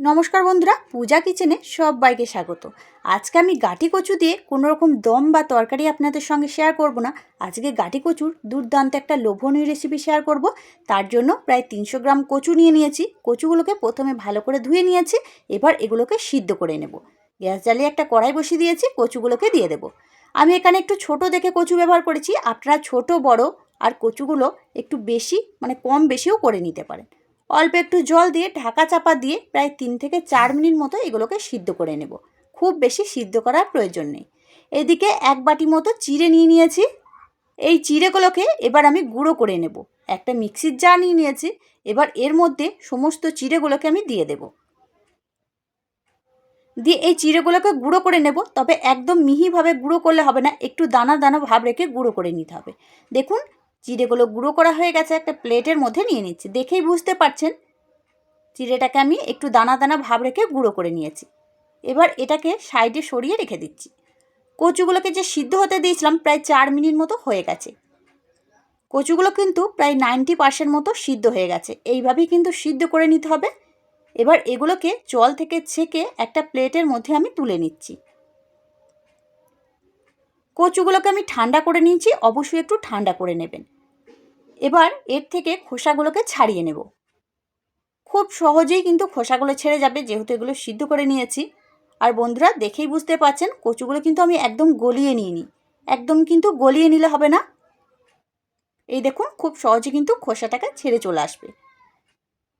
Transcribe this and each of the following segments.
নমস্কার বন্ধুরা, পূজা কিচেনে সবাইকে স্বাগত। আজকে আমি গাঠি কচু দিয়ে কোনো রকম দম বা তরকারি আপনাদের সঙ্গে শেয়ার করব না। আজকে গাঠি কচুর দুর্দান্ত একটা লোভনীয় রেসিপি শেয়ার করব। তার জন্য প্রায় তিনশো গ্রাম কচু নিয়ে নিয়েছি। কচুগুলোকে প্রথমে ভালো করে ধুয়ে নিয়েছি। এবার এগুলোকে সিদ্ধ করে নেব। গ্যাস জ্বালিয়ে একটা কড়াই বসিয়ে দিয়েছি, কচুগুলোকে দিয়ে দেব। আমি এখানে একটু ছোট দেখে কচু ব্যবহার করেছি। আপনারা ছোট, বড় আর কচুগুলো একটু বেশি মানে কম বেশিও করে নিতে পারেন। অল্প একটু জল দিয়ে ঢাকা চাপা দিয়ে প্রায় তিন থেকে চার মিনিট মতো এগুলোকে সিদ্ধ করে নেব। খুব বেশি সিদ্ধ করার প্রয়োজন নেই। এদিকে এক বাটি মতো চিড়ে নিয়ে নিয়েছি। এই চিড়েগুলোকে এবার আমি গুঁড়ো করে নেব। একটা মিক্সির জার নিয়ে নিয়েছি। এবার এর মধ্যে সমস্ত চিড়েগুলোকে আমি দিয়ে দেব। দিয়ে এই চিড়েগুলোকে গুঁড়ো করে নেব। তবে একদম মিহিভাবে গুঁড়ো করলে হবে না। একটু দানা দানা ভাব রেখে গুঁড়ো করে নিতে হবে। দেখুন চিড়েগুলো গুঁড়ো করা হয়ে গেছে একটা প্লেটের মধ্যে নিয়ে নিচ্ছি। দেখেই বুঝতে পারছেন? চিড়েটাকে আমি একটু দানা দানা ভাব রেখে গুঁড়ো করে নিয়েছি। এবার এটাকে সাইডে সরিয়ে রেখে দিচ্ছি। কচুগুলোকে যে সিদ্ধ হতে দিয়েছিলাম প্রায় চার মিনিট মতো হয়ে গেছে। কচুগুলো কিন্তু প্রায় নাইনটি পার্সেন্ট মতো সিদ্ধ হয়ে গেছে। এইভাবেই কিন্তু সিদ্ধ করে নিতে হবে। এবার এগুলোকে জল থেকে ছেঁকে একটা প্লেটের মধ্যে আমি তুলে নিচ্ছি। কচুগুলোকে আমি ঠান্ডা করে নিয়েছি। অবশ্যই একটু ঠান্ডা করে নেবেন। এবার এর থেকে খোসাগুলোকে ছাড়িয়ে নেব। খুব সহজেই কিন্তু খোসাগুলো ছেড়ে যাবে, যেহেতু এগুলো সিদ্ধ করে নিয়েছি। আর বন্ধুরা, দেখেই বুঝতে পারছেন, কচুগুলো কিন্তু আমি একদম গলিয়ে নিইনি। একদম কিন্তু গলিয়ে নিলে হবে না। এই দেখুন, খুব সহজে কিন্তু খোসাটাকে ছেড়ে চলে আসবে।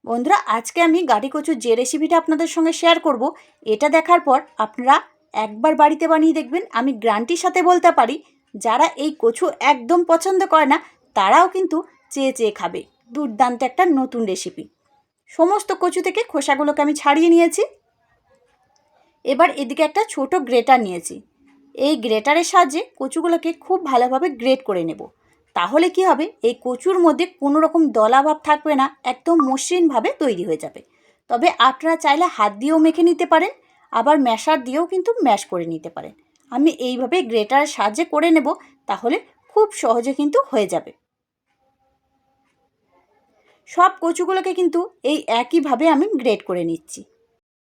বন্ধুরা, আজকে আমি গাড়ি কচুর যে রেসিপিটা আপনাদের সঙ্গে শেয়ার করব, এটা দেখার পর আপনারা একবার বাড়িতে বানিয়ে দেখবেন। আমি গ্রান্টির সাথে বলতে পারি, যারা এই কচু একদম পছন্দ করে না তারাও কিন্তু চেয়ে চেয়ে খাবে। দুর্দান্ত একটা নতুন রেসিপি সমস্ত কচু থেকে খোসাগুলোকে আমি ছাড়িয়ে নিয়েছি। এবার এদিকে একটা ছোট গ্রেটার নিয়েছি। এই গ্রেটারের সাহায্যে কচুগুলোকে খুব ভালোভাবে গ্রেট করে নেব। তাহলে কি হবে? এই কচুর মধ্যে কোনো রকম দলাভাব থাকবে না, একদম মসৃণভাবে তৈরি হয়ে যাবে। তবে আপনারা চাইলে হাত দিয়েও মেখে নিতে পারেন, আবার ম্যাশার দিয়েও কিন্তু ম্যাশ করে নিতে পারেন। আমি এইভাবে গ্রেটারের সাহায্যে করে নেব, তাহলে খুব সহজে কিন্তু হয়ে যাবে। সব কচুগুলোকে কিন্তু এই একইভাবে আমি গ্রেট করে নিচ্ছি।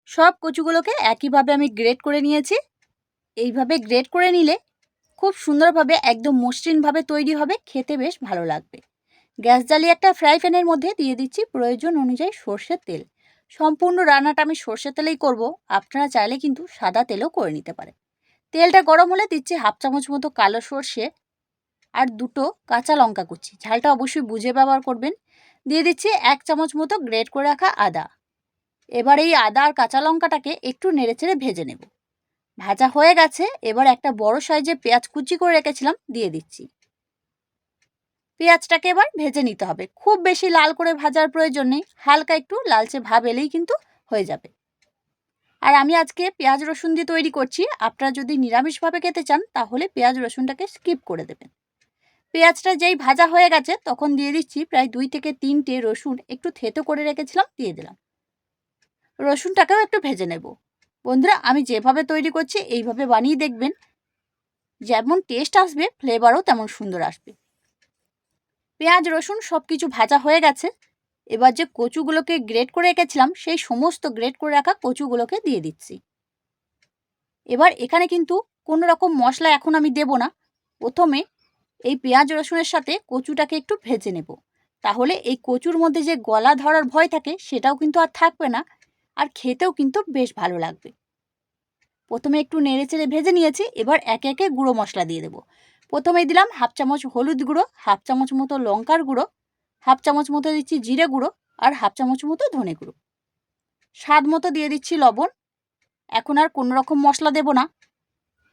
সব কচুগুলোকে একইভাবে আমি গ্রেট করে নিয়েছি। এইভাবে গ্রেট করে নিলে খুব সুন্দরভাবে, একদম মসৃণভাবে তৈরি হবে, খেতে বেশ ভালো লাগবে। গ্যাস জ্বালিয়ে একটা ফ্রাই প্যানের মধ্যে দিয়ে দিচ্ছি প্রয়োজন অনুযায়ী সর্ষের তেল। সম্পূর্ণ রান্নাটা আমি সর্ষের তেলেই করব, আপনারা চাইলে কিন্তু সাদা তেলও করে নিতে পারেন। তেলটা গরম হলে দিচ্ছি হাফ চামচ মতো কালো সর্ষে আর দুটো কাঁচা লঙ্কা কুচি। ঝালটা অবশ্যই বুঝে ব্যবহার করবেন। দিয়ে দিচ্ছি এক চামচ মতো গ্রেট করে রাখা আদা। এবার এই আদা আর কাঁচা লঙ্কাটাকে একটু নেড়ে নেড়েচেড়ে ভেজে নেব। ভাজা হয়ে গেছে, এবার একটা বড় সাইজে পেঁয়াজ কুচি করে রেখেছিলাম, দিয়ে দিচ্ছি। পেঁয়াজটাকে এবার ভেজে নিতে হবে। খুব বেশি লাল করে ভাজার প্রয়োজন নেই, হালকা একটু লালচে ভাব এলেই কিন্তু হয়ে যাবে। আর আমি আজকে পেঁয়াজ রসুন দিয়ে তৈরি করছি, আপনারা যদি নিরামিষভাবে খেতে চান, তাহলে পেঁয়াজ রসুনটাকে স্কিপ করে দেবেন। পেঁয়াজটা যেই ভাজা হয়ে গেছে, তখন দিয়ে দিচ্ছি প্রায় দুই থেকে তিনটে রসুন। একটু থেতো করে রেখেছিলাম, দিয়ে দিলাম। রসুনটাকেও একটু ভেজে নেব। বন্ধুরা, আমি যেভাবে তৈরি করছি, এইভাবে বানিয়ে দেখবেন। যেমন টেস্ট আসবে, ফ্লেভারও তেমন সুন্দর আসবে। পেঁয়াজ, রসুন সব কিছু ভাজা হয়ে গেছে। এবার যে কচুগুলোকে গ্রেট করে রেখেছিলাম, সেই সমস্ত গ্রেট করে রাখা কচুগুলোকে দিয়ে দিচ্ছি। এবার এখানে কিন্তু কোনো রকম মশলা এখন আমি দেব না। প্রথমে এই পেঁয়াজ রসুনের সাথে কচুটাকে একটু ভেজে নেব। তাহলে এই কচুর মধ্যে যে গলা ধরার ভয় থাকে, সেটাও কিন্তু আর থাকবে না আর খেতেও কিন্তু বেশ ভালো লাগবে। প্রথমে একটু নেড়ে চেড়ে ভেজে নিয়েছি, এবার একে একে গুঁড়ো মশলা দিয়ে দেবো। প্রথমে দিলাম হাফ চামচ হলুদ গুঁড়ো, হাফ চামচ মতো লঙ্কার গুঁড়ো, হাফ চামচ মতো দিচ্ছি জিরে গুঁড়ো আর হাফ চামচ মতো ধনে গুঁড়ো। স্বাদ মতো দিয়ে দিচ্ছি লবণ। এখন আর কোনো রকম মশলা দেব না।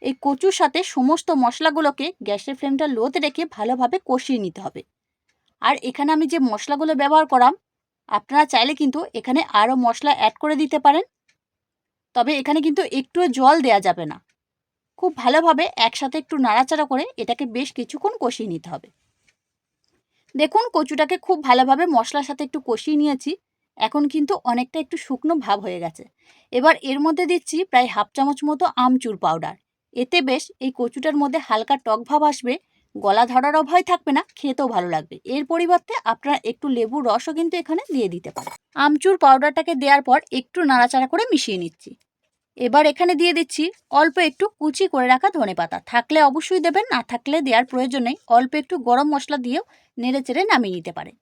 এই কচুর সাথে সমস্ত মশলাগুলোকে গ্যাসের ফ্লেমটা লোতে রেখে ভালোভাবে কষিয়ে নিতে হবে। আর এখানে আমি যে মশলাগুলো ব্যবহার করাম, আপনারা চাইলে কিন্তু এখানে আরও মশলা অ্যাড করে দিতে পারেন। তবে এখানে কিন্তু একটুও জল দেয়া যাবে না। খুব ভালোভাবে একসাথে একটু নাড়াচাড়া করে এটাকে বেশ কিছুক্ষণ কষিয়ে নিতে হবে। দেখুন কচুটাকে খুব ভালোভাবে মশলার সাথে একটু কষিয়ে নিয়েছি। এখন কিন্তু অনেকটা একটু শুকনো ভাব হয়ে গেছে। এবার এর মধ্যে দিচ্ছি প্রায় হাফ চামচ মতো আমচুর পাউডার এতে বেশ এই কচুটার মধ্যে হালকা টক ভাব আসবে, গলা ধরারও ভয় থাকবে না, খেতেও ভালো লাগবে। এর পরিবর্তে আপনারা একটু লেবুর রসও কিন্তু এখানে দিয়ে দিতে পারেন। আমচুর পাউডারটাকে দেওয়ার পর একটু নাড়াচাড়া করে মিশিয়ে নিচ্ছি। এবার এখানে দিয়ে দিচ্ছি অল্প একটু কুচি করে রাখা ধনে পাতা। থাকলে অবশ্যই দেবেন, না থাকলে দেওয়ার প্রয়োজন নেই। অল্প একটু গরম মশলা দিয়েও নেড়ে চেড়ে নামিয়ে নিতে পারেন।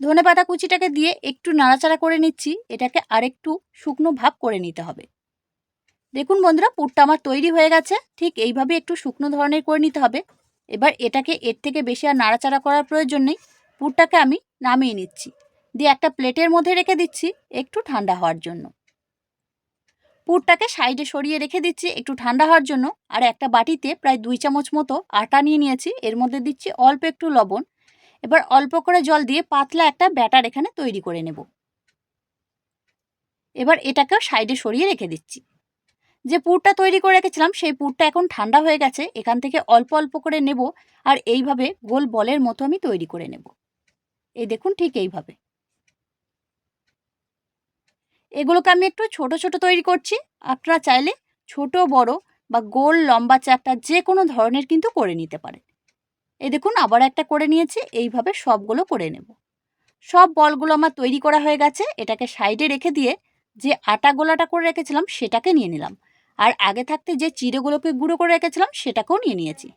ধনে পাতা কুচিটাকে দিয়ে একটু নাড়াচাড়া করে নিচ্ছি। এটাকে আরেকটু শুকনো ভাব করে নিতে হবে। দেখুন বন্ধুরা, পুরটা আমার তৈরি হয়ে গেছে। ঠিক এইভাবে একটু শুকনো ধরনের করে নিতে হবে। এবার এটাকে এর থেকে বেশি আর নাড়াচাড়া করার প্রয়োজন নেই। পুরটাকে আমি নামিয়ে নিচ্ছি। দিয়ে একটা প্লেটের মধ্যে রেখে দিচ্ছি একটু ঠান্ডা হওয়ার জন্য। পুরটাকে সাইডে সরিয়ে রেখে দিচ্ছি একটু ঠান্ডা হওয়ার জন্য। আর একটা বাটিতে প্রায় দুই চামচ মতো আটা নিয়ে নিয়েছি। এর মধ্যে দিচ্ছি অল্প একটু লবণ। এবার অল্প করে জল দিয়ে পাতলা একটা ব্যাটার এখানে তৈরি করে নেব। এবার এটাকেও সাইডে সরিয়ে রেখে দিচ্ছি। যে পুরটা তৈরি করে রেখেছিলাম, সেই পুরটা এখন ঠান্ডা হয়ে গেছে। এখান থেকে অল্প অল্প করে নেব আর এইভাবে গোল বলের মতো আমি তৈরি করে নেব। এই দেখুন ঠিক এইভাবে। এগুলোকে আমি একটু ছোট ছোট তৈরি করছি। আপনারা চাইলে ছোট, বড় বা গোল, লম্বা চাকটা যে কোনো ধরনের কিন্তু করে নিতে পারেন। এই দেখুন আবার একটা করে নিয়েছি, এইভাবে সবগুলো করে নেব। সব বলগুলো আমার তৈরি করা হয়ে গেছে। এটাকে সাইডে রেখে দিয়ে যে আটা গোলাটা করে রেখেছিলাম, সেটাকে নিয়ে নিলাম। আর আগে থাকতে যে চিড়েগুলোকে গুঁড়ো করে রেখেছিলাম, সেটাকেও নিয়ে নিয়েছি।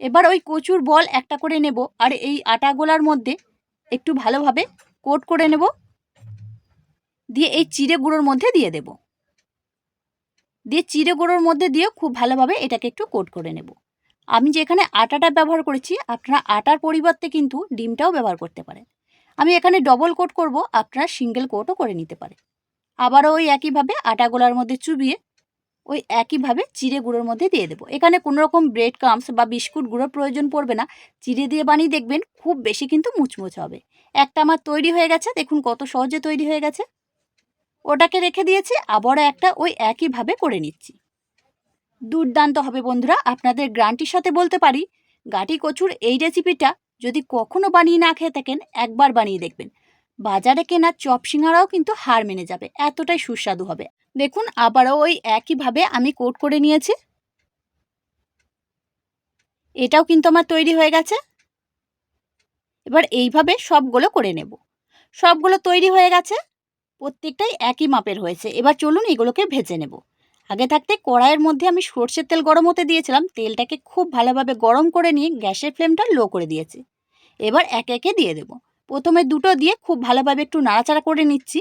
এবার ওই কচুর বল একটা করে নেব, আর এই আটা গোলার মধ্যে একটু ভালোভাবে কোট করে নেব। দিয়ে এই চিড়ে গুঁড়োর মধ্যে দিয়ে দেব। দিয়ে চিড়ে গুঁড়োর মধ্যে দিয়ে খুব ভালোভাবে এটাকে একটু কোট করে নেব। আমি যেখানে আটাটা ব্যবহার করেছি, আপনারা আটার পরিবর্তে কিন্তু ডিমটাও ব্যবহার করতে পারেন। আমি এখানে ডবল কোট করব, আপনারা সিঙ্গেল কোটও করে নিতে পারেন। আবারও ওই একইভাবে আটা গোলার মধ্যে চুবিয়ে ওই একইভাবে চিড়ে গুঁড়োর মধ্যে দিয়ে দেবো। এখানে কোনো রকম ব্রেড ক্রামস বা বিস্কুট গুঁড়োর প্রয়োজন পড়বে না। চিড়ে দিয়ে বানিয়ে দেখবেন খুব বেশি কিন্তু মুচমুচে হবে। একটা আমার তৈরি হয়ে গেছে, দেখুন কত সহজে তৈরি হয়ে গেছে। ওটাকে রেখে দিয়েছি, আবারও একটা ওই একইভাবে করে নিচ্ছি। দুর্দান্ত হবে বন্ধুরা, আপনাদের গ্রান্টির সাথে বলতে পারি, গাটি কচুর এই রেসিপিটা যদি কখনো বানিয়ে না খেয়ে থাকেন, একবার বানিয়ে দেখবেন। বাজারে কেনা চপ সিঙ্গারাও কিন্তু হার মেনে যাবে, এতটাই সুস্বাদু হবে। দেখুন, আবারও ওই একইভাবে আমি কোট করে নিয়েছি। এটাও কিন্তু আমার তৈরি হয়ে গেছে। এবার এইভাবে সবগুলো করে নেব। সবগুলো তৈরি হয়ে গেছে, প্রত্যেকটাই একই মাপের হয়েছে। এবার চলুন এগুলোকে ভেজে নেব। আগে থাকতে কড়াইয়ের মধ্যে আমি সর্ষের তেল গরম হতে দিয়েছিলাম। তেলটাকে খুব ভালোভাবে গরম করে নিয়ে গ্যাসের ফ্লেমটা লো করে দিয়েছি। এবার একে একে দিয়ে দেব। প্রথমে দুটো দিয়ে খুব ভালোভাবে একটু নাড়াচাড়া করে নিচ্ছি।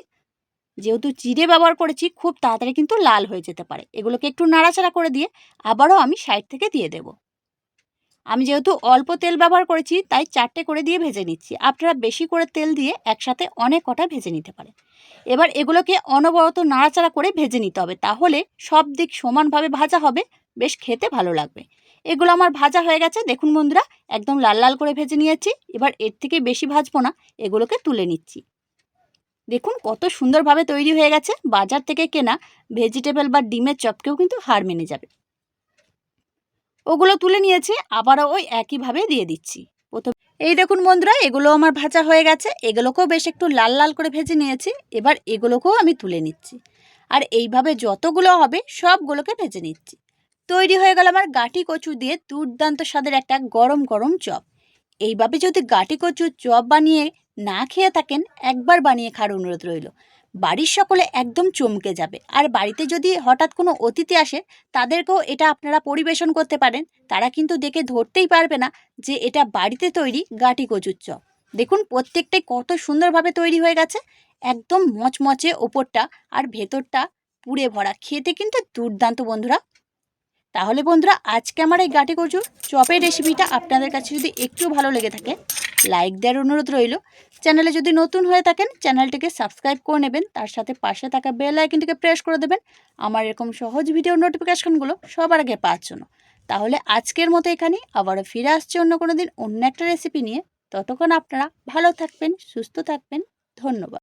যেহেতু চিড়ে ব্যবহার করেছি, খুব তাড়াতাড়ি কিন্তু লাল হয়ে যেতে পারে। এগুলোকে একটু নাড়াচাড়া করে দিয়ে আবারও আমি সাইড থেকে দিয়ে দেব। আমি যেহেতু অল্প তেল ব্যবহার করেছি, তাই চারটে করে দিয়ে ভেজে নিচ্ছি। আপনারা বেশি করে তেল দিয়ে একসাথে অনেক কটা ভেজে নিতে পারেন। এবার এগুলোকে অনবরত নাড়াচাড়া করে ভেজে নিতে হবে, তাহলে সব দিক সমানভাবে ভাজা হবে। বেশ খেতে ভালো লাগবে। এগুলো আমার ভাজা হয়ে গেছে। দেখুন বন্ধুরা, একদম লাল লাল করে ভেজে নিয়েছি। এবার এর থেকে বেশি ভাজবো না, এগুলোকে তুলে নিচ্ছি। দেখুন কত সুন্দরভাবে তৈরি হয়ে গেছে। বাজার থেকে কেনা ভেজিটেবল বা ডিমের চপকেও কিন্তু হার মেনে যাবে। ওগুলো তুলে নিয়েছি, আবারও ওই একইভাবে দিয়ে দিচ্ছি। প্রথম এই দেখুন বন্ধুরা, এগুলো আমার ভাজা হয়ে গেছে। এগুলোকেও বেশ একটু লাল লাল করে ভেজে নিয়েছি। এবার এগুলোকেও আমি তুলে নিচ্ছি। আর এইভাবে যতগুলো হবে, সবগুলোকে ভেজে নিচ্ছি। তৈরি হয়ে গেল আমার গাটি কচু দিয়ে দুর্দান্ত স্বাদের একটা গরম গরম চপ। এইভাবে যদি গাটি কচুর চপ বানিয়ে না খেয়ে থাকেন, একবার বানিয়ে খাওয়ার অনুরোধ রইল। বাড়ির সকলে একদম চমকে যাবে। আর বাড়িতে যদি হঠাৎ কোনো অতিথি আসে, তাদেরকেও এটা আপনারা পরিবেশন করতে পারেন। তারা কিন্তু দেখে ধরতেই পারবে না যে এটা বাড়িতে তৈরি গাটি কচুর চপ। দেখুন প্রত্যেকটাই কত সুন্দরভাবে তৈরি হয়ে গেছে। একদম মচমচে ওপরটা আর ভেতরটা পুড়ে ভরা। খেতে কিন্তু দুর্দান্ত বন্ধুরা। তাহলে বন্ধুরা, আজকে আমার এই গাটি কচুর চপের রেসিপিটা আপনাদের কাছে যদি একটু ভালো লেগে থাকে লাইক দেওয়ার অনুরোধ রইল। চ্যানেলে যদি নতুন হয়ে থাকেন, চ্যানেলটিকে সাবস্ক্রাইব করে নেবেন, তার সাথে পাশে থাকা বেল আইকনটিকে প্রেস করে দেবেন। আমার এরকম সহজ ভিডিও নোটিফিকেশনগুলো সবার আগে পাওয়ার জন্য। তাহলে আজকের মতো এখানে আবারও ফিরে আসছে অন্য কোনো দিন অন্য একটা রেসিপি নিয়ে। ততক্ষণ আপনারা ভালো থাকবেন, সুস্থ থাকবেন। ধন্যবাদ।